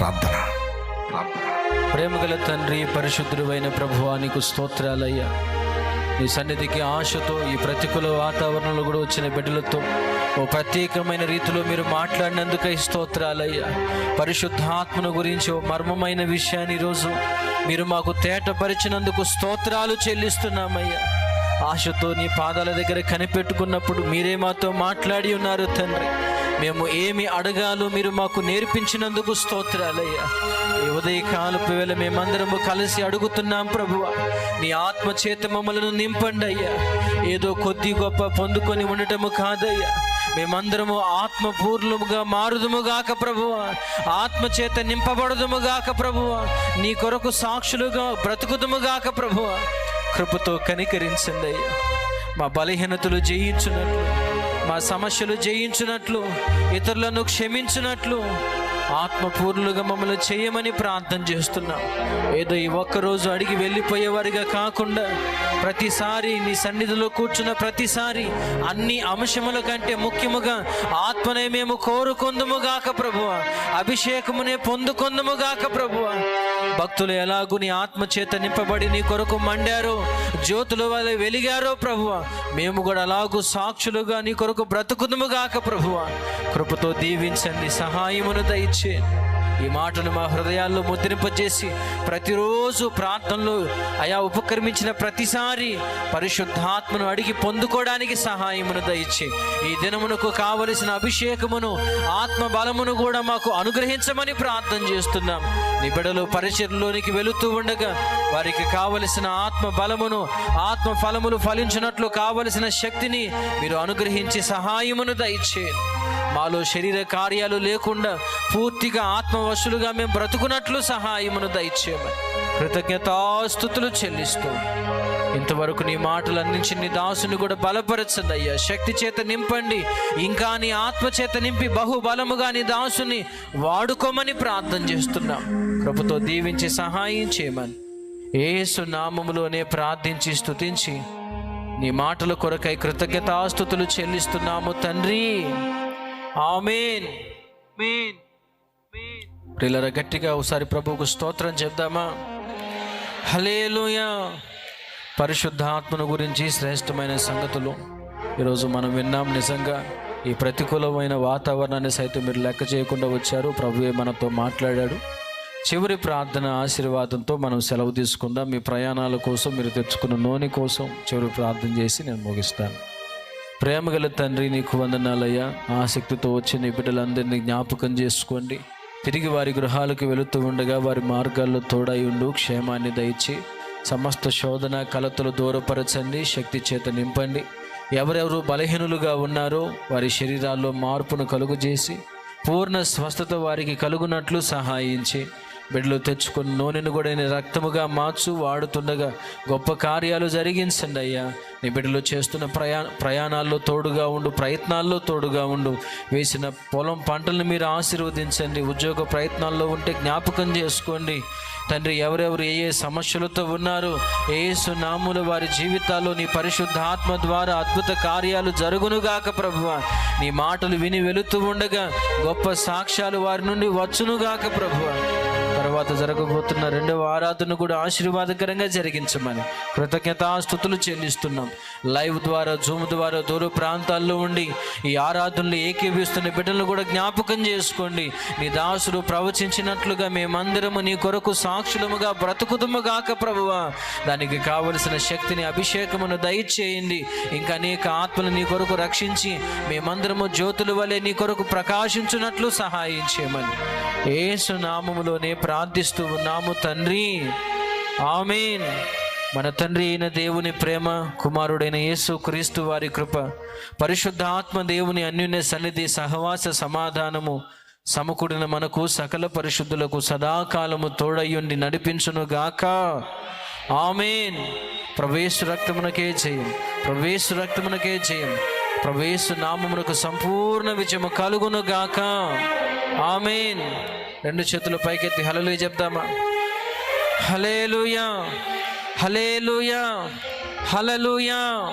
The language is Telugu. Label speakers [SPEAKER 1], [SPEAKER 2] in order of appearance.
[SPEAKER 1] ప్రార్థన. ప్రేమగల తండ్రి పరిశుద్ధుడైన ప్రభువానికి స్తోత్రాలయ్యా. నీ సన్నిధికి ఆశతో ఈ ప్రతికూల వాతావరణంలో కూడా వచ్చిన బిడ్డలతో ఓ ప్రత్యేకమైన రీతిలో మీరు మాట్లాడినందుకై స్తోత్రాలయ్యా. పరిశుద్ధాత్మను గురించి ఓ మర్మమైన విషయాన్ని ఈరోజు మీరు మాకు తేటపరిచినందుకు స్తోత్రాలు చెల్లిస్తున్నామయ్యా. ఆశతో నీ పాదాల దగ్గర కనిపెట్టుకున్నప్పుడు మీరే మాతో మాట్లాడి ఉన్నారు తండ్రి. మేము ఏమి అడగాలో మీరు మాకు నేర్పించినందుకు స్తోత్రాలయ్యా. ఈ ఉదయకాలపు వేళ మేమందరము కలిసి అడుగుతున్నాం ప్రభువ. నీ ఆత్మ చేత మమ్మలను నింపండి అయ్యా ఏదో కొద్ది గొప్ప పొందుకొని ఉండటము కాదయ్యా. మేమందరము ఆత్మపూర్ణముగా మారుదుముగాక ప్రభువ. ఆత్మ చేత నింపబడదుముగాక ప్రభువ. నీ కొరకు సాక్షులుగా బ్రతుకుదుముగాక ప్రభువ. కృపతో కనికరించండి. అయ్యా మా బలహీనతలు జయించున్నట్లు మా సమస్యలు జయించున్నట్లు ఇతరులను క్షమించినట్లు ఆత్మపూర్ణులుగా మమ్మల్ని చేయమని ప్రార్థన చేస్తున్నాం. ఏదో ఈ ఒక్కరోజు అడిగి వెళ్ళిపోయేవారిగా కాకుండా ప్రతిసారి నీ సన్నిధిలో కూర్చున్న ప్రతిసారి అన్ని అంశముల కంటే ముఖ్యముగా ఆత్మనే మేము కోరుకొందుముగాక ప్రభువ. అభిషేకమునే పొందుకొందుముగాక ప్రభువ. భక్తులు ఎలాగూ నీ ఆత్మ చేత నింపబడి నీ కొరకు మండారో జ్యోతుల వల్ల వెలిగారో ప్రభువ. మేము కూడా అలాగూ సాక్షులుగా నీ కొరకు బ్రతుకుదుముగాక ప్రభువ. కృపతో దీవించండి సహాయమును దయచి ఈ మాటలు మా హృదయాల్లో ముద్రింపజేసి ప్రతిరోజు ప్రార్థనలు అయా ఉపక్రమించిన ప్రతిసారి పరిశుద్ధాత్మను అడిగి పొందుకోవడానికి సహాయమును దయచి. ఈ దినమునకు కావలసిన అభిషేకమును ఆత్మ బలమును కూడా మాకు అనుగ్రహించమని ప్రార్థన చేస్తున్నాం. నిబిడలు పరిచయంలోనికి వెళుతూ ఉండగా వారికి కావలసిన ఆత్మ బలమును ఆత్మ ఫలములు ఫలించినట్లు కావలసిన శక్తిని మీరు అనుగ్రహించి సహాయమును దయచేయండి మాలో శరీర కార్యాలు లేకుండా పూర్తిగా ఆత్మవశులుగా మేము బ్రతుకున్నట్లు సహాయమును దయచేయమని కృతజ్ఞతాస్థుతులు చెల్లిస్తూ ఇంతవరకు నీ మాటలు అందించి నీ దాసుని కూడా బలపరచండి అయ్యా శక్తి చేత నింపండి ఇంకా నీ ఆత్మ చేత నింపి బహుబలముగా నీ దాసుని వాడుకోమని ప్రార్థన చేస్తున్నాం. కృపతో దీవించి సహాయం చేయమని ఏసు నామములోనే ప్రార్థించి స్తుతించి నీ మాటల కొరకై కృతజ్ఞతాస్థుతులు చెల్లిస్తున్నాము తండ్రి. ఆమెన్. మీన్ ప్రిల్లర గట్టిగా ఒకసారి ప్రభువుకు స్తోత్రం చెప్దామా? హలేలుయా పరిశుద్ధాత్మను గురించి శ్రేష్టమైన సంగతులు ఈరోజు మనం విన్నాం నిజంగా. ఈ ప్రతికూలమైన వాతావరణాన్ని సైతం మీరు లెక్క చేయకుండా వచ్చారు. ప్రభువే మనతో మాట్లాడాడు. చివరి ప్రార్థన ఆశీర్వాదంతో మనం సెలవు తీసుకుందాం. మీ ప్రయాణాల కోసం మీరు తెచ్చుకున్న నూనె కోసం చివరి ప్రార్థన చేసి నేను ముగిస్తాను. ప్రేమగల తండ్రి నీకు వందనాలయ్యా. ఆసక్తితో వచ్చి నీ బిడ్డలందరినీ జ్ఞాపకం చేసుకోండి. తిరిగి వారి గృహాలకు వెళుతూ ఉండగా వారి మార్గాల్లో తోడై ఉండు క్షేమాన్ని దయచి. సమస్త శోధన కలతలు దూరపరచండి శక్తి చేత నింపండి. ఎవరెవరు బలహీనులుగా ఉన్నారో వారి శరీరాల్లో మార్పును కలుగజేసి పూర్ణ స్వస్థత వారికి కలుగునట్లు సహాయించి బిడ్డలు తెచ్చుకుని నూనెను కూడా నీ రక్తముగా మార్చు వాడుతుండగా గొప్ప కార్యాలు జరిగించండి అయ్యా. నీ బిడ్డలు చేస్తున్న ప్రయా ప్రయాణాల్లో తోడుగా ఉండు ప్రయత్నాల్లో తోడుగా ఉండు. వేసిన పొలం పంటలను మీరు ఆశీర్వదించండి ఉద్యోగ ప్రయత్నాల్లో ఉంటే జ్ఞాపకం చేసుకోండి. తండ్రి ఎవరెవరు ఏ ఏ సమస్యలతో ఉన్నారో ఏ సునాములు వారి జీవితాల్లో నీ పరిశుద్ధాత్మ ద్వారా అద్భుత కార్యాలు జరుగునుగాక ప్రభువ. నీ మాటలు విని వెళుతూ ఉండగా గొప్ప సాక్ష్యాలు వారి నుండి వచ్చునుగాక ప్రభువ. తర్వాత జరగబోతున్న రెండవ ఆరాధన కూడా ఆశీర్వాదకరంగా జరిగించమని కృతజ్ఞతాస్థుతులు చెల్లిస్తున్నాం. లైవ్ ద్వారా జూమ్ ద్వారా దూర ప్రాంతాల్లో ఉండి ఈ ఆరాధనలు ఏకీభిస్తున్న బిడ్డలను కూడా జ్ఞాపకం చేసుకోండి. నీ దాసుడు ప్రవచించినట్లుగా మేమందరము నీ కొరకు సాక్షులముగా బ్రతుకుతుముగాక ప్రభువా. దానికి కావలసిన శక్తిని అభిషేకమును దయచేయండి. ఇంకా అనేక ఆత్మలు నీ కొరకు రక్షించి మేమందరము జ్యోతుల వలె నీ కొరకు ప్రకాశించున్నట్లు సహాయం చేయమని. ఏసు నామములోనే ప్రార్థిస్తూ ఉన్నాము తండ్రి. ఆమెన్. మన తండ్రి అయిన దేవుని ప్రేమ కుమారుడైన యేసు క్రీస్తు వారి కృప పరిశుద్ధ ఆత్మ దేవుని అన్యున్య సన్నిధి సహవాస సమాధానము సమకూడిన మనకు సకల పరిశుద్ధులకు సదాకాలము తోడయ్యుండి నడిపించును గాక. ఆమెన్. ప్రవేశ రక్తమునకే చేయం ప్రవేశ రక్తమునకే చేయం ప్రవేశ నామమునకు సంపూర్ణ విజయము కలుగును గాక. ఆమెన్. రెండు చేతులు పైకెత్తి హలలు చెప్దామా? హలేలుయా హలేలుయా హలలుయా